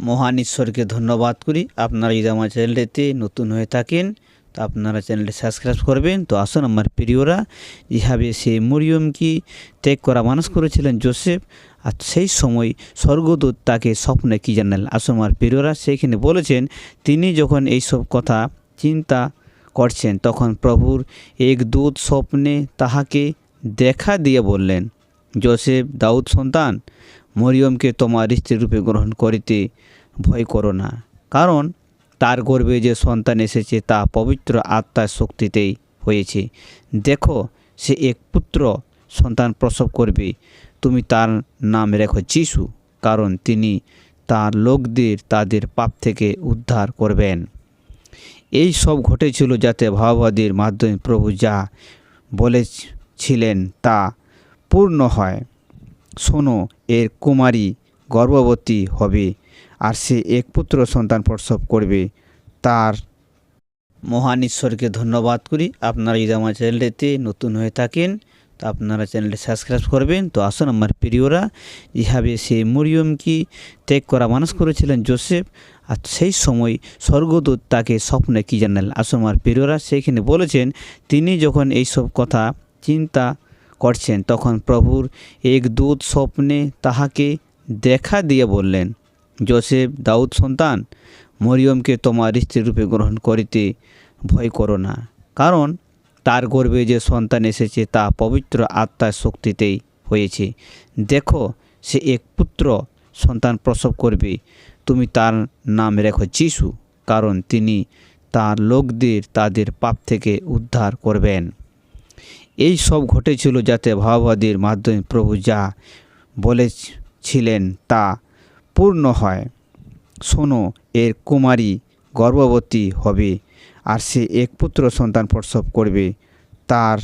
মহান ঈশ্বরকে ধন্যবাদ করি। আপনারা যদি আমার চ্যানেলটিতে নতুন হয়ে থাকেন, তো আপনারা চ্যানেলটি সাবস্ক্রাইব করবেন। তো আসুন আমার প্রিয়রা যেভাবে সেই মরিয়মকে ত্যাগ করা মানুষ করেছিলেন জোসেফ? আর সেই সময় স্বর্গদূত তাকে স্বপ্নে কী জানালেন? আসুন আমার প্রিয়রা সেইখানে বলেছেন, তিনি যখন এইসব কথা চিন্তা করছেন, তখন প্রভুর এক দূত স্বপ্নে তাহাকে দেখা দিয়ে বললেন, জোসেফ দাউদ সন্তান মরিয়মকে তোমার স্ত্রীরূপে গ্রহণ করিতে ভয় করো না। কারণ তার গর্বে যে সন্তান এসেছে, তা পবিত্র আত্মার শক্তিতেই হয়েছে। দেখো, সে এক পুত্র সন্তান প্রসব করবে। তুমি তার নাম রেখো যিশু, কারণ তিনি তার লোকদের, তাদের পাপ থেকে উদ্ধার করবেন। এই সব ঘটেছিল যাতে ভাবাবাদীর মাধ্যমে প্রভু যা বলেছিলেন তা পূর্ণ হয়। শোনো এর কুমারী গর্ভবতী হবে আর সে এক পুত্র সন্তান প্রসব করবে। তার মহান ঈশ্বরকে ধন্যবাদ করি। আপনারা যদি আমার চ্যানেলটিতে নতুন হয়ে থাকেন, তো আপনারা চ্যানেলটি সাবস্ক্রাইব করবেন। তো আসুন আমার প্রিয়রা যেভাবে সে মরিয়মকে ত্যাগ করা মানুষ করেছিলেন জোসেফ। আর সেই সময় স্বর্গদূত তাকে স্বপ্নে কী জানালেন আসুন আমার প্রিয়রা সেইখানে বলেছেন, তিনি যখন এইসব কথা, চিন্তা করছেন। তখন প্রভুর এক দূত স্বপ্নে তাহাকে দেখা দিয়ে বললেন, জোসেফ দাউদ সন্তান, মরিয়মকে তোমার স্ত্রীরূপে গ্রহণ করিতে ভয় করো না। কারণ তার গর্ভে যে সন্তান এসেছে তা পবিত্র আত্মার শক্তিতেই হয়েছে। দেখো, সে এক পুত্র সন্তান প্রসব করবে। তুমি তার নাম রেখো যিশু, কারণ তিনি তার লোকদের তাদের পাপ থেকে উদ্ধার করবেন। এই সব ঘটেছিল যাতে ভাবাবাদীর মাধ্যমে প্রভু যা বলেছিলেন তা পূর্ণ হয়। শোনো, এর কুমারী গর্ভবতী হবে আর সে এক পুত্র সন্তান প্রসব করবে। তার